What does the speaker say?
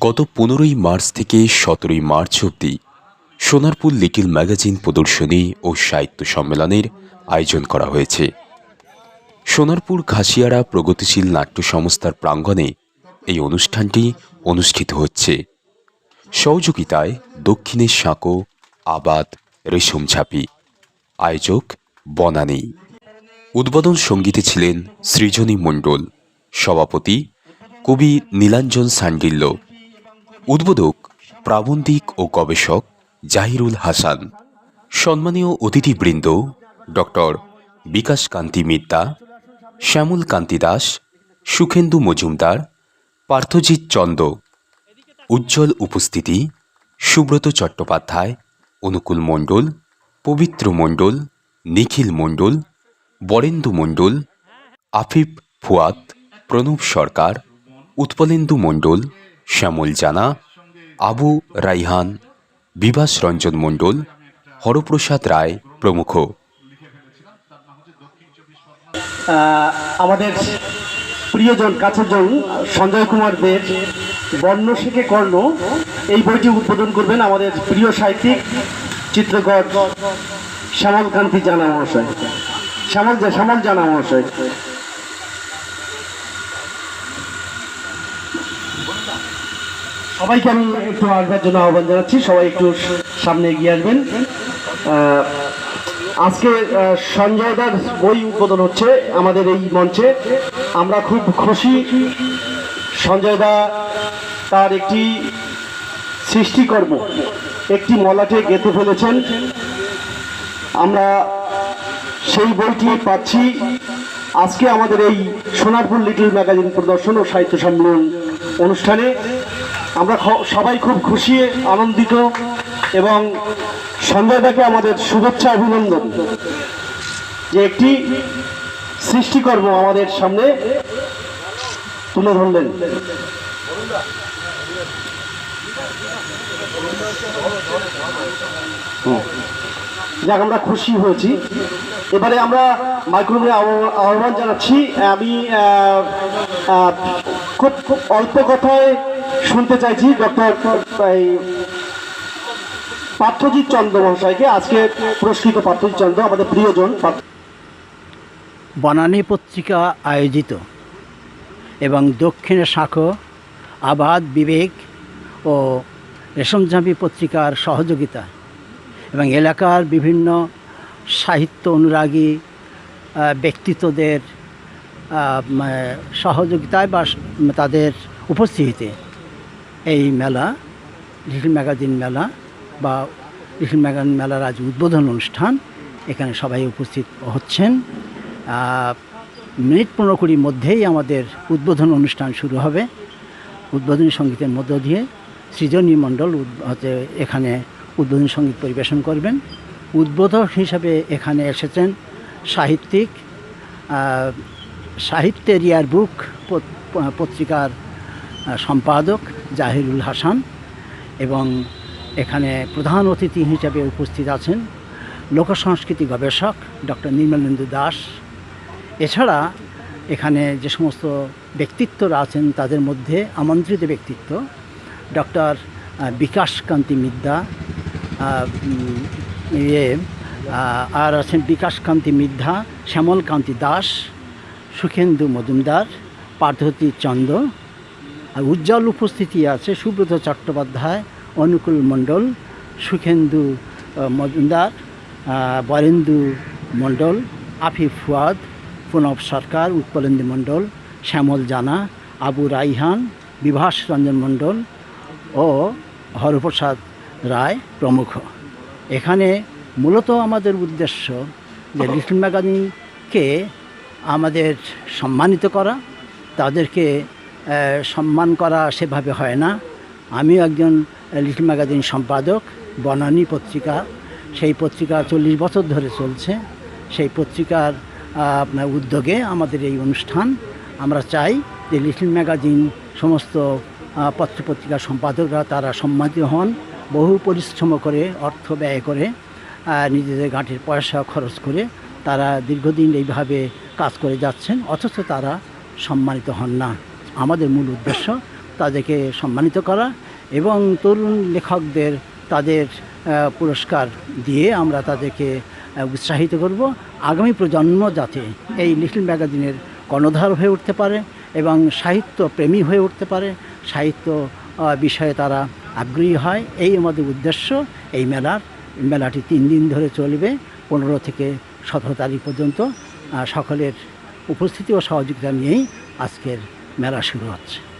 গত পনেরোই মার্চ থেকে সতেরোই মার্চ অবধি সোনারপুর লিটিল ম্যাগাজিন প্রদর্শনী ও সাহিত্য সম্মেলনের আয়োজন করা হয়েছে। সোনারপুর ঘাসিয়ারা প্রগতিশীল নাট্য সংস্থার প্রাঙ্গণে এই অনুষ্ঠানটি অনুষ্ঠিত হচ্ছে। সহযোগিতায় দক্ষিণের সাঁকো, আবাদ, রেশম ঝাঁপি। আয়োজক বনানী। উদ্বোধন সঙ্গীতে ছিলেন সৃজনী মণ্ডল। সভাপতি কবি নীলাঞ্জন সান্ডিল্য। উদ্বোধক, প্রাবন্ধিক ও গবেষক জাহিরুল হাসান। সম্মানীয় অতিথিবৃন্দ, ডক্টর বিকাশ কান্তি মিদ্যা শ্যামল কান্তি দাস, সুখেন্দু মজুমদার, পার্থজিৎ চন্দ, উজ্জ্বল উপস্থিতি, সুব্রত চট্টোপাধ্যায়, অনুকূল মণ্ডল, পবিত্র মণ্ডল, নিখিল মণ্ডল, বরেন্দু মণ্ডল, আফিফ ফুয়াদ, প্রণব সরকার, উৎপলেন্দু মণ্ডল শ্যামল জানা, আবু রাইহান, বিভাস রঞ্জন মণ্ডল, হরপ্রসাদ রায় প্রমুখ। আমাদের প্রিয়জন কাছের জন সঞ্জয় কুমার দেব বর্ণ শিখে কর্ণ এই বইটি উদ্বোধন করবেন আমাদের প্রিয় সাহিত্যিক, চিত্রকর শ্যামল কান্তি জানা মহাশয়। শ্যামল শ্যামল জানা মহাশয়। সবাইকে আমি একটু আসবার জন্য আহ্বান জানাচ্ছি। সবাই একটু সামনে এগিয়ে আসবেন। আজকে সঞ্জয় দার বই উদ্বোধন হচ্ছে আমাদের এই মঞ্চে। আমরা খুব খুশি সঞ্জয় দা তার একটি সৃষ্টিকর্ম, একটি মলাটে গেঁথে ফেলেছেন। আমরা সেই বইটি পাচ্ছি। আজকে আমাদের এই সোনারপুর লিটল ম্যাগাজিন প্রদর্শন ও সাহিত্য সম্মেলন অনুষ্ঠানে। আমরা সবাই খুব খুশি, আনন্দিত এবং সন্ধ্যাটাকে আমাদের শুভেচ্ছা অভিনন্দন। যে একটি সৃষ্টিকর্ম আমাদের সামনে তুলে ধরলেন। যাক, আমরা খুশি হয়েছি। এবারে আমরা মাইক্রোফোনে আহ্বান জানাচ্ছি। আমি খুব খুব অল্প কথায় শুনতে চাইছি ডক্টর পার্থজিৎ চন্দ্র মহাশয়কে। আজকে পুরস্কৃত পার্থজিৎ চন্দ্র, আমাদের প্রিয়জন বনানী পত্রিকা আয়োজিত এবং দক্ষিণে শাখো, আবাদ, বিবেক ও রেশমঝাঁপি পত্রিকার সহযোগিতা এবং এলাকার বিভিন্ন সাহিত্য অনুরাগী ব্যক্তিত্বদের সহযোগিতায় বা তাদের উপস্থিতিতে এই মেলা, লিটল ম্যাগাজিন মেলা বা লিটল ম্যাগাজিন মেলার আজ উদ্বোধন অনুষ্ঠান। এখানে সবাই উপস্থিত হচ্ছেন। মিনিট পনেরো কুড়ির মধ্যেই আমাদের উদ্বোধন অনুষ্ঠান শুরু হবে। উদ্বোধনী সঙ্গীতের মধ্য দিয়ে সৃজনী মণ্ডল হচ্ছে এখানে উদ্বোধনী সংগীত পরিবেশন করবেন। উদ্বোধক হিসাবে এখানে এসেছেন সাহিত্যিক সাহিত্যের ইয়ার বুক পত- পত্রিকার সম্পাদক জাহিরুল হাসান এবং এখানে প্রধান অতিথি হিসাবে উপস্থিত আছেন লোকসংস্কৃতি গবেষক ডক্টর নির্মলেন্দু দাস। এছাড়া এখানে যে সমস্ত ব্যক্তিত্বরা আছেন, তাদের মধ্যে আমন্ত্রিত ব্যক্তিত্ব ডক্টর বিকাশ কান্তি মিদ্যা ইয়ে আর আছেন বিকাশ কান্তি মিদ্ধা শ্যামল কান্তি দাস, সুখেন্দু মজুমদার, পার্থতী চন্দ আর উজ্জ্বল উপস্থিতি আছে সুব্রত চট্টোপাধ্যায়, অনুকূল মণ্ডল, সুখেন্দু মজুমদার বরেন্দু মণ্ডল, আফিফ ফুয়াদ, প্রণব সরকার, উৎপলেন্দু মণ্ডল, শ্যামল জানা, আবু রাইহান, বিভাস রঞ্জন মণ্ডল ও হরপ্রসাদ রায় প্রমুখ। এখানে মূলত আমাদের উদ্দেশ্য যে লিটল ম্যাগাজিনকে আমাদের সম্মানিত করা, তাদেরকে সম্মান করা সেভাবে হয় না। আমিও একজন লিটল ম্যাগাজিন সম্পাদক, বনানী পত্রিকা। সেই পত্রিকা চল্লিশ বছর ধরে চলছে। সেই পত্রিকার আপনার উদ্যোগে আমাদের এই অনুষ্ঠান। আমরা চাই যে লিটল ম্যাগাজিন সমস্ত পত্রপত্রিকার সম্পাদকরা তারা সম্মানিত হন, বহু পরিশ্রম করে, অর্থ ব্যয় করে নিজেদের গাঁটের পয়সা খরচ করে তারা দীর্ঘদিন এইভাবে কাজ করে যাচ্ছেন, অথচ তারা সম্মানিত হন না। আমাদের মূল উদ্দেশ্য তাদেরকে সম্মানিত করা এবং তরুণ লেখকদের তাদের পুরস্কার দিয়ে আমরা তাদেরকে উৎসাহিত করব। আগামী প্রজন্ম যাতে এই লিটল ম্যাগাজিনের কর্ণধার হয়ে উঠতে পারে এবং সাহিত্য প্রেমী হয়ে উঠতে পারে, সাহিত্য বিষয়ে তারা আগ্রহী হয়, এই আমাদের উদ্দেশ্য। এই মেলার, মেলাটি তিন দিন ধরে চলবে, পনেরো থেকে সতেরো তারিখ পর্যন্ত। সকলের উপস্থিতি ও সহযোগিতা নিয়েই আজকের মেলা শুরু হচ্ছে